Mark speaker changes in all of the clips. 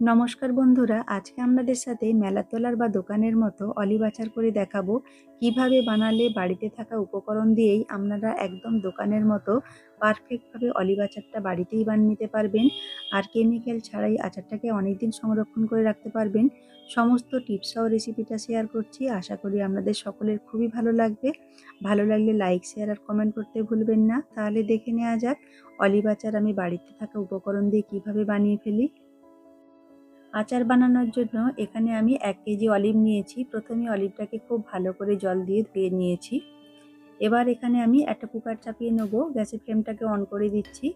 Speaker 1: নমস্কার বন্ধুরা, আজকে আপনাদের সাথে মেলাতলার বা দোকানের মতো অলিভ আচার করে দেখাবো কীভাবে বানালে বাড়িতে থাকা উপকরণ দিয়েই আপনারা একদম দোকানের মতো পারফেক্টভাবে আচারটা বাড়িতেই বানিয়ে নিতে পারবেন। আর কেমিক্যাল ছাড়াই আচারটাকে অনেকদিন সংরক্ষণ করে রাখতে পারবেন। সমস্ত টিপস ও রেসিপিটা শেয়ার করছি। আশা করি আপনাদের সকলের খুবই ভালো লাগবে। ভালো লাগলে লাইক, শেয়ার আর কমেন্ট করতে ভুলবেন না। তাহলে দেখে নেওয়া যাক আচার আমি বাড়িতে থাকা উপকরণ দিয়ে কীভাবে বানিয়ে ফেলি। আচার বানানোর জন্য এখানে আমি এক কেজি অলিভ নিয়েছি। প্রথমে অলিভটাকে খুব ভালো করে জল দিয়ে ধুয়ে নিয়েছি। এবার এখানে আমি একটা কুকার চাপিয়ে নেব। গ্যাসের ফ্লেমটাকে অন করে দিচ্ছি।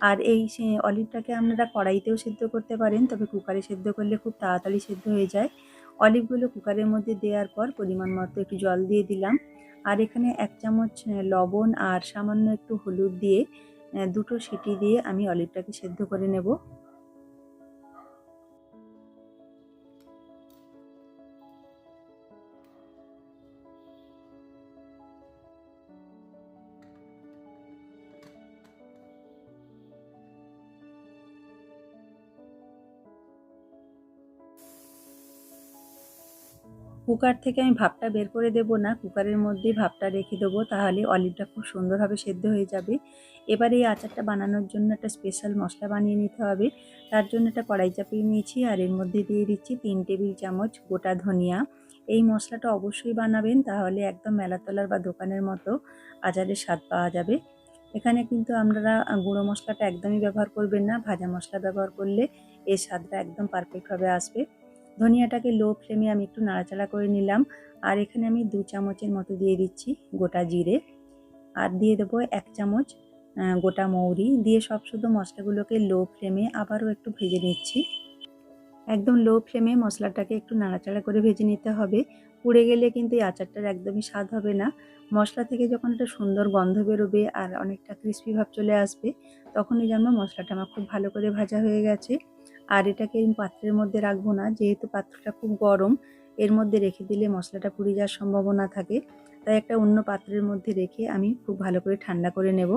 Speaker 1: আর এই অলিভটাকে আপনারা কড়াইতেও সেদ্ধ করতে পারেন, তবে কুকারে সেদ্ধ করলে খুব তাড়াতাড়ি সেদ্ধ হয়ে যায়। অলিভগুলো কুকারের মধ্যে দেওয়ার পর পরিমাণ মতো একটু জল দিয়ে দিলাম। আর এখানে এক চামচ লবণ আর সামান্য একটু হলুদ দিয়ে দুটো সিটি দিয়ে আমি অলিভটাকে সেদ্ধ করে নেব। কুকার থেকে আমি ভাপটা বের করে দেব না, কুকারের মধ্যেই ভাপটা রেখে দেবো, তাহলে অলিভটা খুব সুন্দরভাবে সেদ্ধ হয়ে যাবে। এবার এই আচারটা বানানোর জন্য একটা স্পেশাল মশলা বানিয়ে নিতে হবে। তার জন্য একটা কড়াই চাপিয়ে নিয়েছি, আর এর মধ্যে দিয়ে দিচ্ছি তিন টেবিল চামচ গোটা ধনিয়া। এই মশলাটা অবশ্যই বানাবেন, তাহলে একদম মেলাতলার বা দোকানের মতো আচারের স্বাদ পাওয়া যাবে। এখানে কিন্তু আপনারা গুঁড়ো মশলাটা একদমই ব্যবহার করবেন না, ভাজা মশলা ব্যবহার করলে এর স্বাদটা একদম পারফেক্টভাবে আসবে। ধনিয়াটাকে লো ফ্লেমে আমি একটু নাড়াচাড়া করে নিলাম। আর এখানে আমি দু চামচের মতো দিয়ে দিচ্ছি গোটা জিরে। আর দিয়ে দেবো এক চামচ গোটা মৌরি। দিয়ে সব শুধু মশলাগুলোকে লো ফ্লেমে আবারও একটু ভেজে নিচ্ছি। একদম লো ফ্লেমে মশলাটাকে একটু নাড়াচাড়া করে ভেজে নিতে হবে। পুড়ে গেলে কিন্তু এই আচারটার একদমই স্বাদ হবে না। মশলা থেকে যখন একটা সুন্দর গন্ধ বেরোবে আর অনেকটা ক্রিস্পি ভাব চলে আসবে, তখনই জানব মশলাটা আমার খুব ভালো করে ভাজা হয়ে গেছে। আর এটাকে আমি পাত্রের মধ্যে রাখব না, যেহেতু পাত্রটা খুব গরম, এর মধ্যে রেখে দিলে মশলাটা পুড়ে যাওয়ার সম্ভাবনা থাকে। তাই একটা অন্য পাত্রের মধ্যে রেখে আমি খুব ভালো করে ঠান্ডা করে নেব।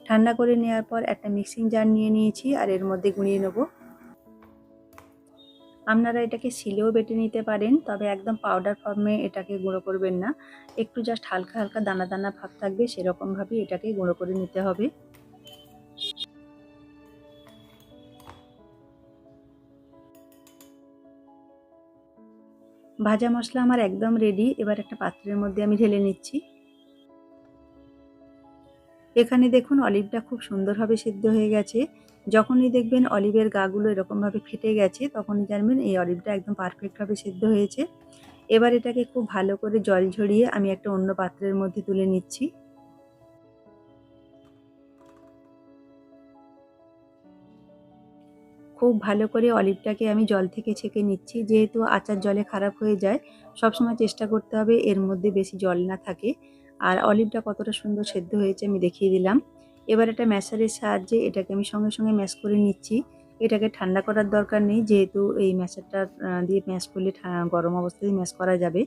Speaker 1: ঠান্ডা করে নেওয়ার পর একটা মিক্সিং জার নিয়ে নিয়েছি আর এর মধ্যে গুঁড়িয়ে নেব। আপনারা এটাকে শিলেও বেটে নিতে পারেন, তবে একদম পাউডার ফর্মে এটাকে গুঁড়ো করবেন না। একটু জাস্ট হালকা হালকা দানা দানা ভাব থাকবে, সেরকমভাবেই এটাকে গুঁড়ো করে নিতে হবে। ভাজা মশলা আমার একদম রেডি এবার একটা পাত্রের মধ্যে আমি ঢেলে নিচ্ছি। এখানে দেখুন অলিভটা খুব সুন্দরভাবে সিদ্ধ হয়ে গেছে। যখনই দেখবেন অলিভের গাগুলো এরকমভাবে ফেটে গেছে, তখনই জানবেন এই অলিভটা একদম পারফেক্টভাবে সিদ্ধ হয়েছে। এবার এটাকে খুব ভালো করে জল ঝরিয়ে আমি একটা অন্য পাত্রের মধ্যে তুলে নিচ্ছি। খুব ভালো করে অলিভটাকে আমি জল থেকে ছেঁকে নিচ্ছি। যেহেতু আচার জলে খারাপ হয়ে যায়, সবসময় চেষ্টা করতে হবে এর মধ্যে বেশি জল না থাকে। আর অলিভটা কতটা সুন্দর সেদ্ধ হয়েছে আমি দেখিয়ে দিলাম। এবার একটা ম্যাশারের সাহায্যে এটাকে আমি সঙ্গে সঙ্গে ম্যাশ করে নিচ্ছি। এটাকে ঠান্ডা করার দরকার নেই, যেহেতু এই ম্যাশারটা দিয়ে ম্যাশ করলে গরম অবস্থায় ম্যাশ করা যাবে।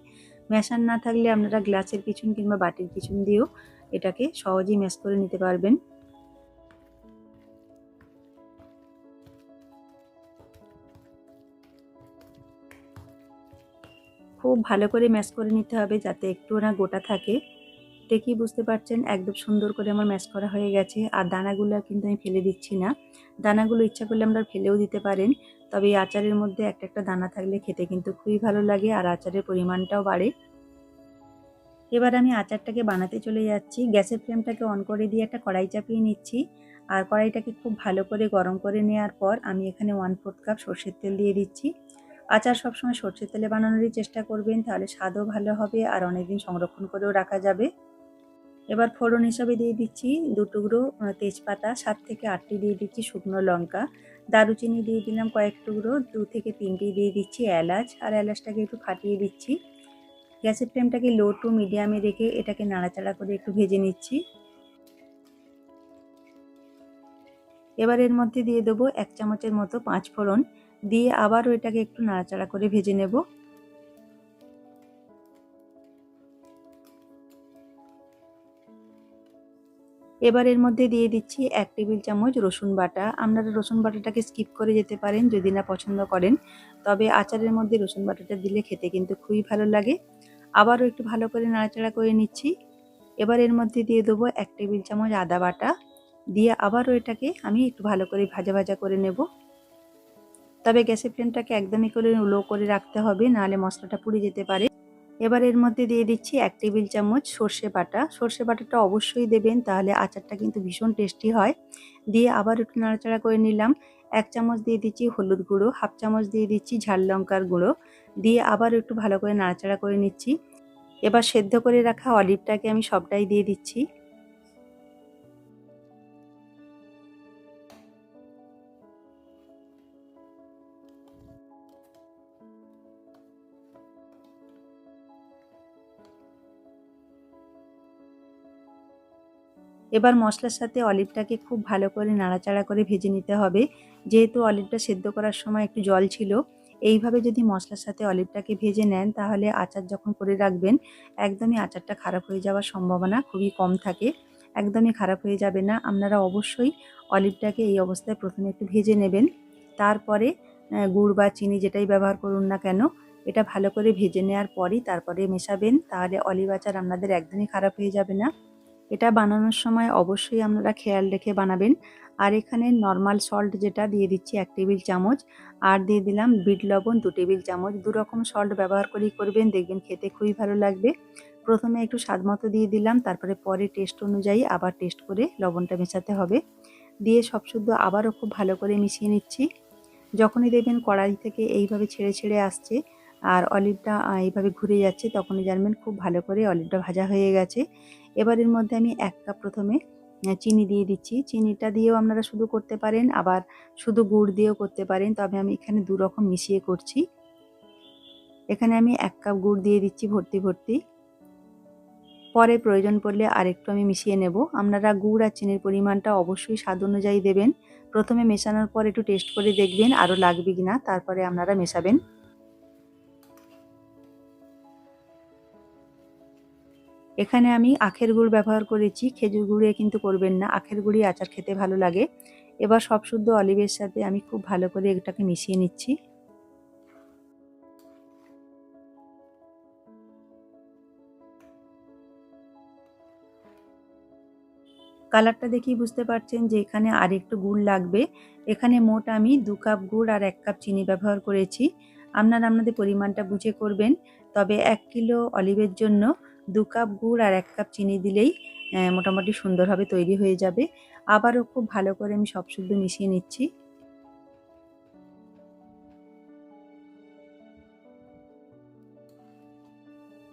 Speaker 1: ম্যাশার না থাকলে আপনারা গ্লাসের পিছন কিংবা বাটির পিছন দিয়েও এটাকে সহজেই ম্যাশ করে নিতে পারবেন। খুব ভালো করে ম্যাশ করে নিতে হবে যাতে একটু না গোটা থাকে। দেখি বুঝতে পারছেন, একদম সুন্দর করে আমার ম্যাশ করা হয়ে গেছে। আর দানাগুলো কিন্তু আমি ফেলে দিচ্ছি না। দানাগুলো ইচ্ছা করলে আমরা ফেলেও দিতে পারেন। তবে এই আচারের মধ্যে একটা একটা দানা থাকলে খেতে কিন্তু খুবই ভালো লাগে আর আচারের পরিমাণটাও বাড়ে। এবার আমি আচারটাকে বানাতে চলে যাচ্ছি। গ্যাসের ফ্লেমটাকে অন করে দিয়ে একটা কড়াই চাপিয়ে নিচ্ছি। আর কড়াইটাকে খুব ভালো করে গরম করে নেওয়ার পর আমি এখানে ওয়ান ফোর্থ কাপ সর্ষের তেল দিয়ে দিচ্ছি। আচার সবসময় সর্ষের তেলে বানানোরই চেষ্টা করবেন, তাহলে স্বাদও ভালো হবে আর অনেকদিন সংরক্ষণ করেও রাখা যাবে। এবার ফোড়ন হিসাবে দিয়ে দিচ্ছি টুকরো তেজপাতা, সাত থেকে আটটি দিয়ে দিচ্ছি শুকনো লঙ্কা, দারুচিনি দিয়ে দিলাম কয়েক টুকরো, দু থেকে তিনটি দিয়ে দিচ্ছি এলাচ, আর এলাচটাকে একটু ফাটিয়ে দিচ্ছি। গ্যাসের ফ্লেমটাকে লো টু মিডিয়ামে রেখে এটাকে নাড়াচাড়া করে একটু ভেজে নিচ্ছি। এবার এর মধ্যে দিয়ে দেবো এক চামচের মতো পাঁচ ফোড়ন দিয়ে আবারও এটাকে একটু নাড়াচাড়া করে ভেজে নেব। এবার এর মধ্যে দিয়ে দিচ্ছি এক টেবিল চামচ রসুন বাটা। আপনারা রসুন বাটাটাকে স্কিপ করে যেতে পারেন যদি না পছন্দ করেন। তবে আচারের মধ্যে রসুন বাটাটা দিলে খেতে কিন্তু খুবই ভালো লাগে। আবারও একটু ভালো করে নাড়াচাড়া করে নিচ্ছি। এবার এর মধ্যে দিয়ে দেবো এক টেবিল চামচ আদা বাটা। দিয়ে আবারও এটাকে আমি একটু ভালো করে ভাজা ভাজা করে নেব। তবে গ্যাসের ফ্লেমটাকে একদমই করে লো করে রাখতে হবে, নাহলে মশলাটা পুড়ে যেতে পারে। এবার এর মধ্যে দিয়ে দিচ্ছি এক টেবিল চামচ সর্ষে বাটা। সর্ষে বাটাটা অবশ্যই দেবেন, তাহলে আচারটা কিন্তু ভীষণ টেস্টি হয়। দিয়ে আবার একটু নাড়াচাড়া করে নিলাম। এক চামচ দিয়ে দিচ্ছি হলুদ গুঁড়ো, হাফ চামচ দিয়ে দিচ্ছি ঝাল লঙ্কার গুঁড়ো। দিয়ে আবার একটু ভালো করে নাড়াচাড়া করে নিচ্ছি। এবার সেদ্ধ করে রাখা অলিভটাকে আমি সবটাই দিয়ে দিচ্ছি। এবার মশলার সাথে অলিভটাকে খুব ভালো করে নাড়াচাড়া করে ভেজে নিতে হবে। যেহেতু অলিভটা সেদ্ধ করার সময় একটু জল ছিল, এইভাবে যদি মশলার সাথে অলিভটাকে ভেজে নেন, তাহলে আচার যখন করে রাখবেন, একদমই আচারটা খারাপ হয়ে যাওয়ার সম্ভাবনা খুবই কম থাকে। একদমই খারাপ হয়ে যাবে না। আপনারা অবশ্যই অলিভটাকে এই অবস্থায় প্রথমে একটু ভেজে নেবেন। তারপরে গুড় বা চিনি যেটাই ব্যবহার করুন না কেন, এটা ভালো করে ভেজে নেওয়ার পরই তারপরে মেশাবেন। তাহলে অলিভ আচার আপনাদের একদমই খারাপ হয়ে যাবে না। এটা বানানোর সময় অবশ্যই আপনারা খেয়াল রেখে বানাবেন। আর এখানে নর্মাল সল্ট যেটা দিয়ে দিচ্ছি এক টেবিল চামচ, আর দিয়ে দিলাম বিট লবণ দু টেবিল চামচ। দু রকম সল্ট ব্যবহার করেই করবেন, দেখবেন খেতে খুবই ভালো লাগবে। প্রথমে একটু স্বাদ মতো দিয়ে দিলাম, তারপরে পরে টেস্ট অনুযায়ী আবার টেস্ট করে লবণটা মেশাতে হবে। দিয়ে সব শুদ্ধ আবারও খুব ভালো করে মিশিয়ে নিচ্ছি। যখনই দেখবেন কড়াই থেকে এইভাবে ছেড়ে ছেড়ে আসছে আর অলিভটা এইভাবে ঘুরে যাচ্ছে, তখনই জানবেন খুব ভালো করে অলিভটা ভাজা হয়ে গেছে। এবার এর মধ্যে আমি এক কাপ প্রথমে চিনি দিয়ে দিচ্ছি। চিনিটা দিয়েও আপনারা শুধু করতে পারেন, আবার শুধু গুড় দিয়েও করতে পারেন। তবে আমি এখানে দু রকম মিশিয়ে করছি। এখানে আমি এক কাপ গুড় দিয়ে দিচ্ছি ভর্তি ভর্তি। পরে প্রয়োজন পড়লে আরেকটু আমি মিশিয়ে নেব। আপনারা গুড় আর চিনির পরিমাণটা অবশ্যই স্বাদ অনুযায়ী দেবেন। প্রথমে মেশানোর পর একটু টেস্ট করে দেখবেন আরও লাগবে কি না তারপরে আপনারা মেশাবেন। এখানে আমি আখের গুড় ব্যবহার করেছি, খেজুর গুড়ে কিন্তু করবেন না, আখের গুড়ি আচার খেতে ভালো লাগে। এবার সব শুদ্ধ অলিভের সাথে আমি খুব ভালো করে এটাকে মিশিয়ে নিচ্ছি। কালারটা দেখেই বুঝতে পারছেন যে এখানে আর একটু গুড় লাগবে। এখানে মোট আমি দু কাপ গুড় আর এক কাপ চিনি ব্যবহার করেছি। আপনারা আপনাদের পরিমাণটা বুঝে করবেন। তবে এক কিলো অলিভের জন্য দু কাপ গুড় আর এক কাপ চিনি দিলেই মোটামুটি সুন্দরভাবে তৈরি হয়ে যাবে। আবারও খুব ভালো করে আমি সব শুদ্ধ মিশিয়ে নিচ্ছি।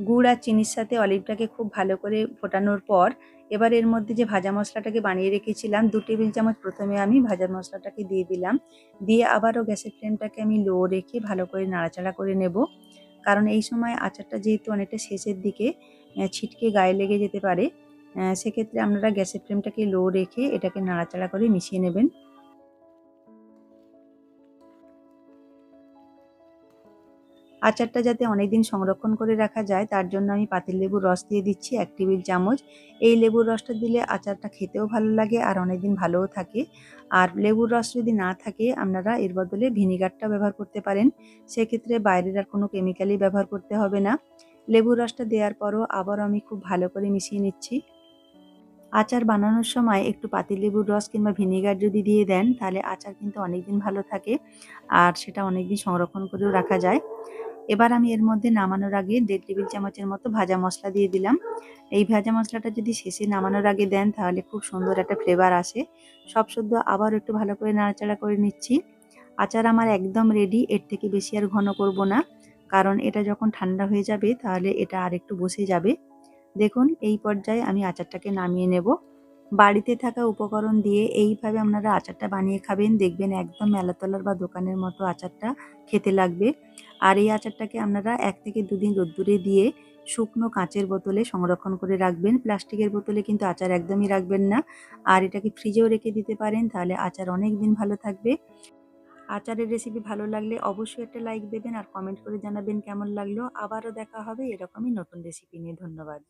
Speaker 1: গুড় আর চিনির সাথে অলিভটাকে খুব ভালো করে ফোটানোর পর, এবার এর মধ্যে যে ভাজা মশলাটাকে বানিয়ে রেখেছিলাম, দু টেবিল চামচ প্রথমে আমি ভাজা মশলাটাকে দিয়ে দিলাম। দিয়ে আবারও গ্যাসের ফ্লেমটাকে আমি লো রেখে ভালো করে নাড়াচাড়া করে নেব। কারণ এই সময় আচারটা যেহেতু অনেকটা শেষের দিকে ছিটকে গায়ে লেগে যেতে পারে সেক্ষেত্রে আপনারা গ্যাসের ফ্লেমটাকে লো রেখে এটাকে নাড়াচাড়া করে মিশিয়ে নেবেন। আচারটা যাতে অনেকদিন সংরক্ষণ করে রাখা যায়, তার জন্য আমি পাতিল লেবুর রস দিয়ে দিচ্ছি এক টেবিল চামচ। এই লেবুর রসটা দিলে আচারটা খেতেও ভালো লাগে আর অনেকদিন ভালোও থাকে। আর লেবুর রস যদি না থাকে, আপনারা এর বদলে ভিনিগারটা ব্যবহার করতে পারেন। সেক্ষেত্রে বাইরের আর কোনো কেমিক্যালই ব্যবহার করতে হবে না। লেবুর রসটা দেওয়ার পরও আবার আমি খুব ভালো করে মিশিয়ে নিচ্ছি। আচার বানানোর সময় একটু পাতিলেবুর রস কিংবা ভিনেগার যদি দিয়ে দেন, তাহলে আচার কিন্তু অনেক দিন ভালো থাকে আর সেটা অনেক দিন সংরক্ষণ করেও রাখা যায়। এবার আমি এর মধ্যে নামানোর আগে দেড় টেবিল চামচের মতো ভাজা মশলা দিয়ে দিলাম। এই ভাজা মশলাটা যদি শেষে নামানোর আগে দেন, তাহলে খুব সুন্দর একটা ফ্লেভার আসে। সব শুদ্ধ আবার একটু ভালো করে নাড়াচাড়া করে নিচ্ছি। আচার আমার একদম রেডি এর থেকে বেশি আর ঘন করব না। কারণ এটা যখন ঠান্ডা হয়ে যাবে, তাহলে এটা আর একটু বসে যাবে। দেখুন, এই পর্যায়ে আমি আচারটাকে নামিয়ে নেব। বাড়িতে থাকা উপকরণ দিয়ে এইভাবে আপনারা আচারটা বানিয়ে খাবেন। দেখবেন একদম মেলাতলার বা দোকানের মতো আচারটা খেতে লাগবে। আর এই আচারটাকে আপনারা এক থেকে দুদিন রোদ্দুরে দিয়ে শুকনো কাঁচের বোতলে সংরক্ষণ করে রাখবেন। প্লাস্টিকের বোতলে কিন্তু আচার একদমই রাখবেন না। আর এটাকে ফ্রিজেও রেখে দিতে পারেন, তাহলে আচার অনেক দিন ভালো থাকবে। আচারের রেসিপি ভালো লাগলে অবশ্যই একটা লাইক দেবেন আর কমেন্ট করে জানাবেন কেমন লাগল। আবারও দেখা হবে এরকমই নতুন রেসিপি নিয়ে। ধন্যবাদ।